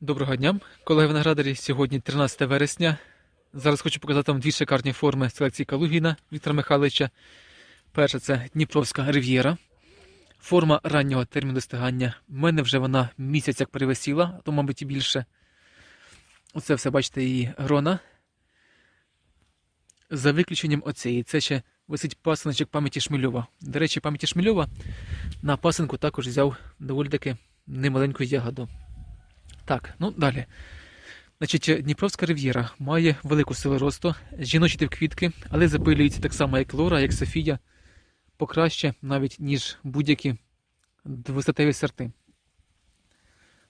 Доброго дня, колеги виноградарі. Сьогодні 13 вересня. Зараз хочу показати вам дві шикарні форми селекції Калугіна Віктора Михайловича. Перша це Дніпровська рив'єра. Форма раннього терміну достигання. У мене вже вона місяць як перевесіла, а то, мабуть, і більше. Оце все, бачите, її грона. За виключенням оцеї. Це ще висить пасиночок пам'яті Шмельова. До речі, пам'яті Шмельова на пасинку також взяв доволі таки немаленьку ягоду. Так, ну далі. Значить, Дніпровська рив'єра має велику силу росту, жіночі квітки, але запилюється так само, як Лора, як Софія, покраще навіть, ніж будь-які висотеві сорти.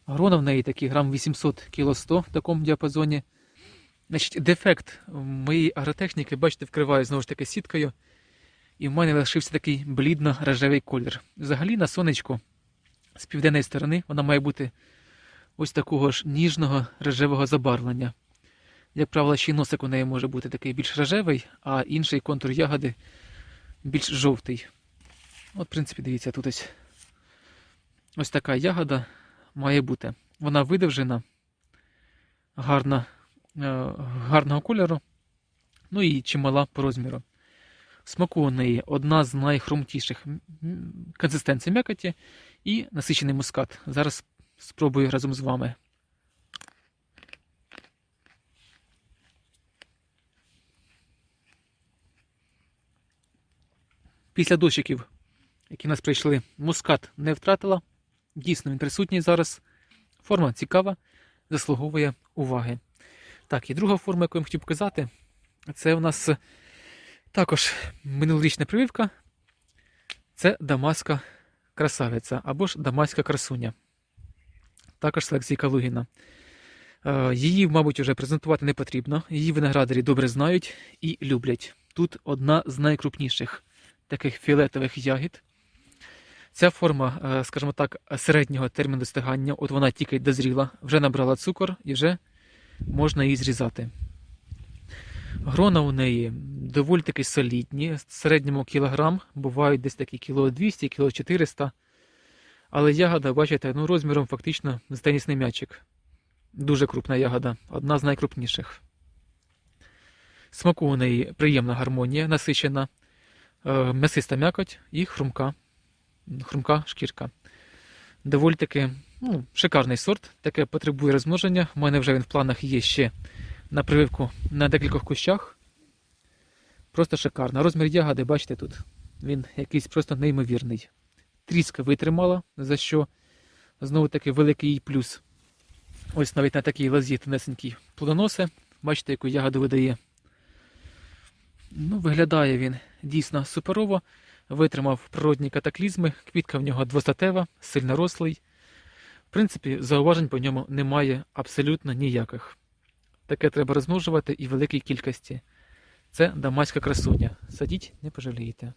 Грона в неї такі грам 800 кіло 100 в такому діапазоні. Значить, дефект моєї агротехніки, бачите, вкриваю знову ж таки сіткою. І в мене лишився такий блідно-рожевий колір. Взагалі на сонечку з південної сторони вона має бути ось такого ж ніжного рожевого забарвлення. Як правило, ще й носик у неї може бути такий більш рожевий, а інший контур ягоди більш жовтий. От, в принципі, дивіться, тут ось, ось така ягода має бути. Вона видовжена, гарна, е, гарного кольору, ну і чимала по розміру. Смаку у неї одна з найхрумтіших м, консистенції м'якоті і насичений мускат. Зараз спробую разом з вами. Після дощиків, які нас прийшли, мускат не втратила. Дійсно, він присутній зараз. Форма цікава, заслуговує уваги. Так, і друга форма, яку я хотів показати, це у нас також минулорічна прививка. Це дамаська красавиця або ж дамаська красуня також селекції Калугіна. Е, Її, мабуть, вже презентувати не потрібно. Її виноградарі добре знають і люблять. Тут одна з найкрупніших таких фіолетових ягід. Ця форма, е, скажімо так, середнього терміну достигання, от вона тільки дозріла, вже набрала цукор і вже можна її зрізати. Грона у неї доволі таки солідні, в середньому кілограм, бувають десь такі кіло 200, кіло 400 але ягода, бачите, ну розміром фактично з тенісний м'ячик. Дуже крупна ягода, одна з найкрупніших. Смаку у неї приємна гармонія, насичена, е, м'ясиста м'якоть і хрумка, хрумка шкірка. Доволі таки ну, шикарний сорт, таке потребує розмноження. У мене вже він в планах є ще на прививку на декількох кущах. Просто шикарно. Розмір ягоди, бачите тут, він якийсь просто неймовірний тріска витримала, за що знову таки великий їй плюс. Ось навіть на такій лозі тонесенький плодоноси. Бачите, яку ягоду видає. Ну, Виглядає він дійсно суперово. Витримав природні катаклізми, квітка в нього двостатева, сильно рослий. В принципі, зауважень по ньому немає абсолютно ніяких. Таке треба розмножувати і в великій кількості. Це дамаська красуня. Садіть, не пожалієте.